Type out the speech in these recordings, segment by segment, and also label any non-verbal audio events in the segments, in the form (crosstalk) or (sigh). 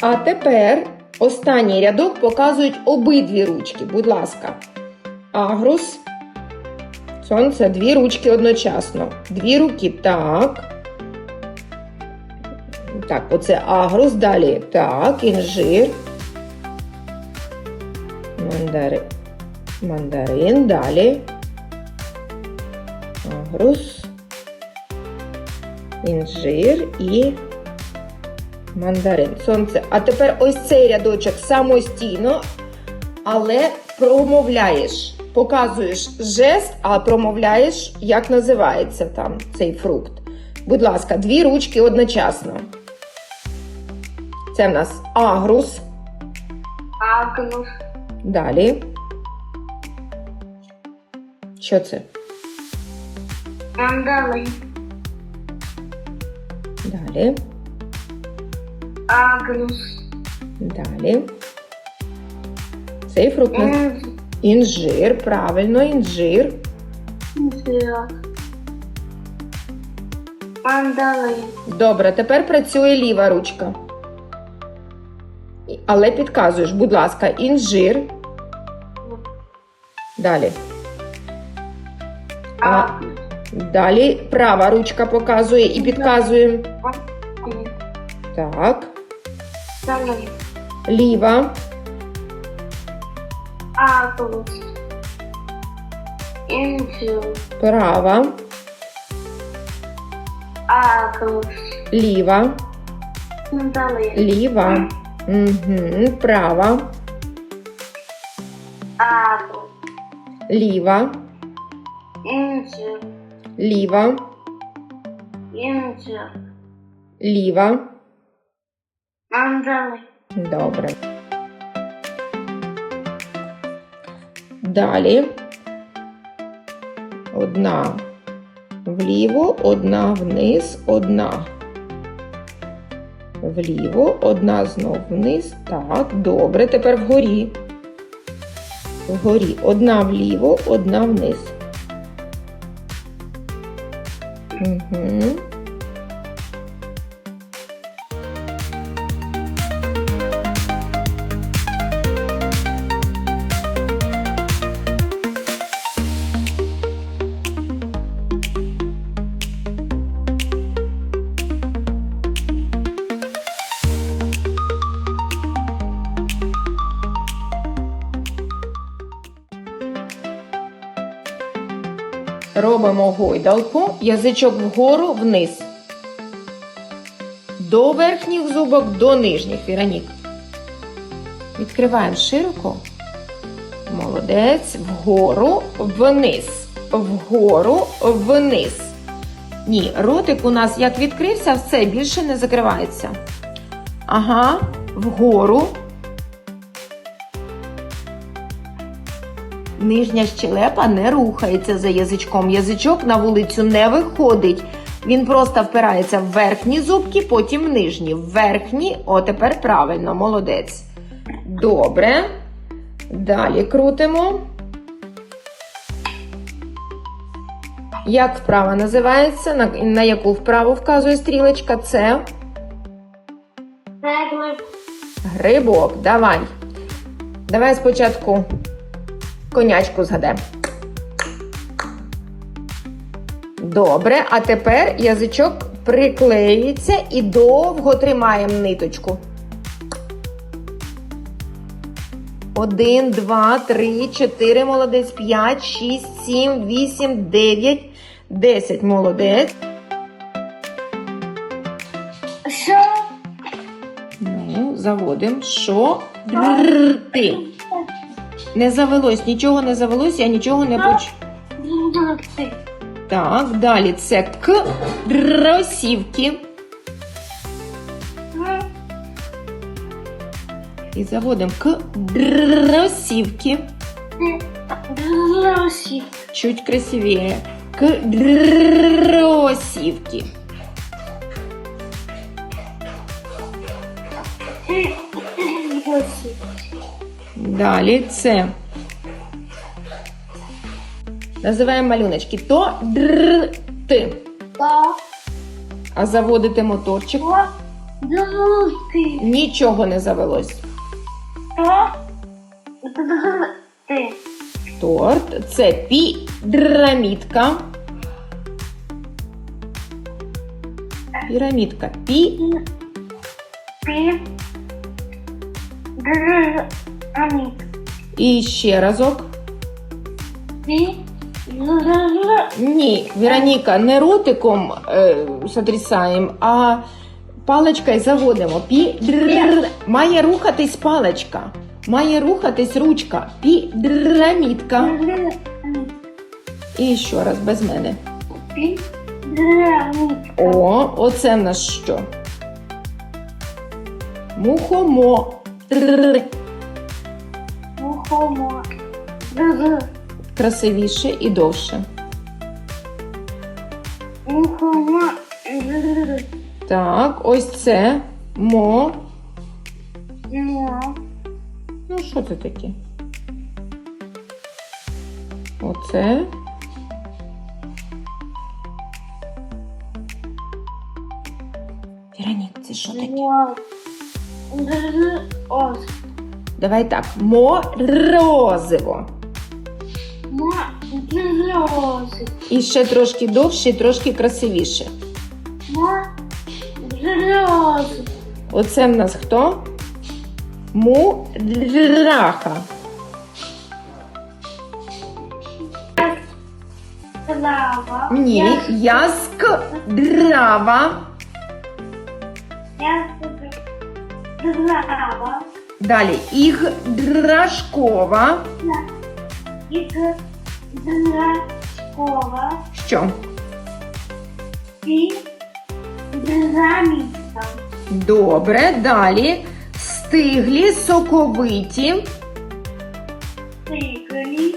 А тепер останній рядок показують обидві ручки. Будь ласка. Агрус. Сонце, дві ручки одночасно. Дві руки так. Так, оце агрус. Далі так, інжир. Мандарин. Мандарин. Далі. Агрус. Інжир і мандарин. Сонце. А тепер ось цей рядочок самостійно, але промовляєш. Показуєш жест, а промовляєш, як називається там цей фрукт. Будь ласка, дві ручки одночасно. Це в нас агрус. Агнус. Далі. Що це? Мандалин. Далі. Агнус. Далі. Цей фрукт наз... Інжир. інжир. Правильно, інжир. Мандалин. Добре, тепер працює ліва ручка. Але підказуєш, будь ласка, інжир. Далі. А далі права ручка показує і підказує. Так. Мандалин. Ліва. Агнус. Інжир. Права. Агнус. Ліва. Мандалин. Ліва. Угу. Права. Агнус. Ліва. Інжир. Ліва. Інжир. Ліва. Мандалин. Добре. Далі. Одна вліво, одна вниз, одна. Вліво, одна знов вниз. Так, добре. Тепер вгорі. Вгорі. Одна вліво, одна вниз. Угу. Робимо гойдалку, язичок вгору, вниз. До верхніх зубок, до нижніх, Віронік. Відкриваємо широко. Молодець. Вгору, вниз. Вгору, вниз. Ні, ротик у нас як відкрився, все більше не закривається. Ага, вгору. Нижня щелепа не рухається за язичком. Язичок на вулицю не виходить. Він просто впирається в верхні зубки, потім в нижні. В верхні, о, тепер правильно, молодець. Добре. Далі крутимо. Як вправа називається? На, на яку вправу вказує стрілочка? Це грибок. Давай. Давай спочатку конячку згадаємо. Добре, а тепер язичок приклеюється і довго тримаємо ниточку. Один, два, три, чотири, молодець, п'ять, шість, сім, вісім, дев'ять, десять, молодець. Що? Ну, заводимо. Що? Ти. Не завелось, нічого не завелось, я нічого не поч... Так, далі це к кросівки. І заводимо к кросівки. Росі. Чуть красивее. К кросівки. Росі. Далі це. Називаємо малюночки. То др ти. Та. А заводити моторчик. О. Дути. Нічого не завелось. То. Ти. Торт це пірамідка. Пірамідка. Пі. Пі. Др. І ще разок. Пі. Ні, Вероніка, не ротиком е, сотрясаємо, а паличкою заводимо. Пі. Має рухатись паличка. Має рухатись ручка. Пірамідка. І ще раз без мене. Пі. О, оце в нас що? Мухомо. Тр. Мухомо. Красивіше і довше. Мухомо. Так, ось це мо. Мо. Ну, що це таке? Оце. Веронік, це що таке? Мо. Давай так. Морозиво. Мо. Др. І ще трошки довше, і трошки красивіше. Мо. Др. Оце в нас хто? Мудраха. Слава. Ні, яскрава. Я Слава. Далі іграшкова. Ік. Драшкова. Що? Пі. Драміця. Добре, далі. Стиглі, соковиті. Тиглі.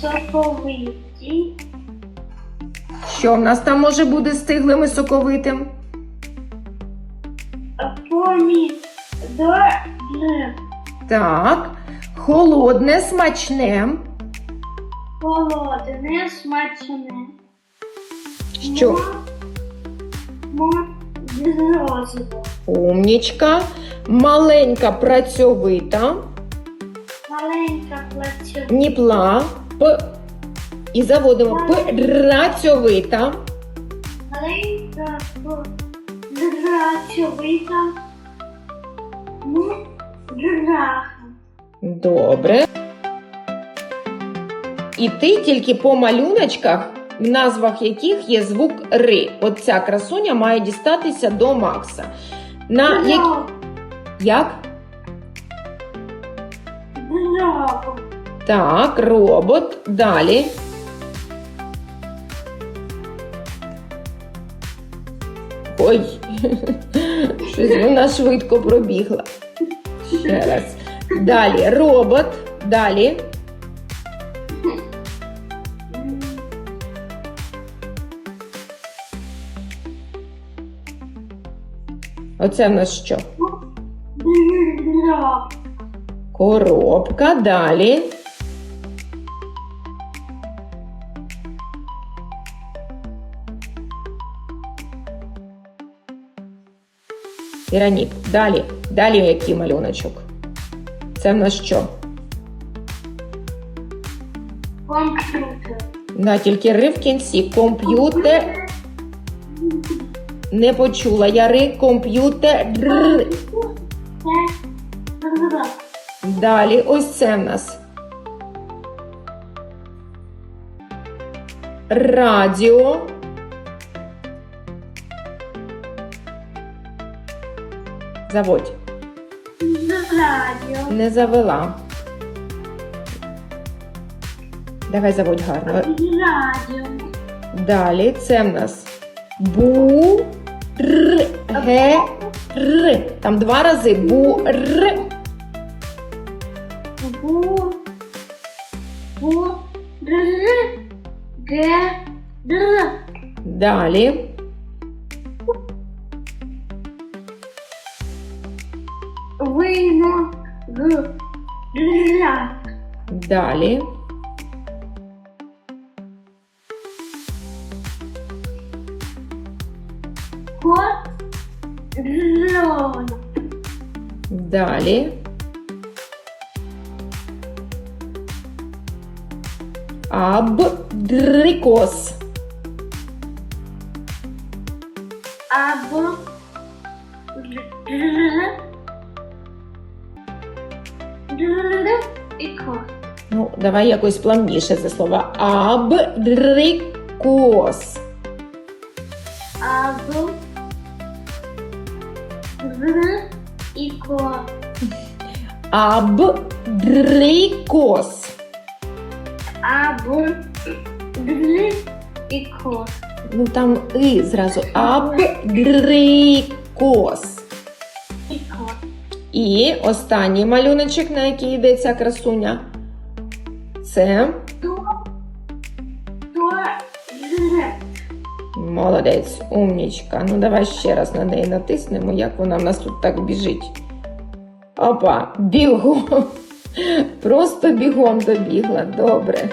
Соковиті. Що в нас там може бути стиглим і соковитим? Помідор. Так. Холодне, смачне. Холодне, смачне. Що? Мо. Морозиво. Умнічка. Маленька працьовита. Маленька плацю. Ніпла. П. І заводимо працьовита. Маленька драчовита. Ну, драха. Добре. І ти тільки по малюночках, в назвах яких є звук ри. От ця красуня має дістатися до Макса. На як... як? Драха. Так, робот. Далі. Ой, (laughs) щось вона швидко пробігла. Ще раз. Далі робот. Далі. Оце в нас що? Драха. Коробка. Далі. Іранік, далі. Далі який малюночок? Це в нас що? Комп'ютер. На тільки ри в кінці. Комп'ютер. Не почула. Я ри, комп'ютер. Далі, ось це в нас. Радіо. Заводь. Радіо. Не завела. Давай заводь гарно. Радіо. Далі це в нас бу р ге р. Там два рази бу р. Бу. Бу. Р. Г. Р. Далі. Вино. Г. Р. Далі. Кот. дрон, Далі. Абдрикос. або др, др і кос. Ну, давай якось плавніше це слово. Абдрикос. Або др і ко. Абдрикос. Або др і кос. Ну там и зразу. Абдрикос. І останній малюночок, на який йде ця красуня. Це молодець, умнічка. Ну давай ще раз на неї натиснемо, як вона в нас тут так біжить. Опа, бігом. Просто бігом добігла. Добре.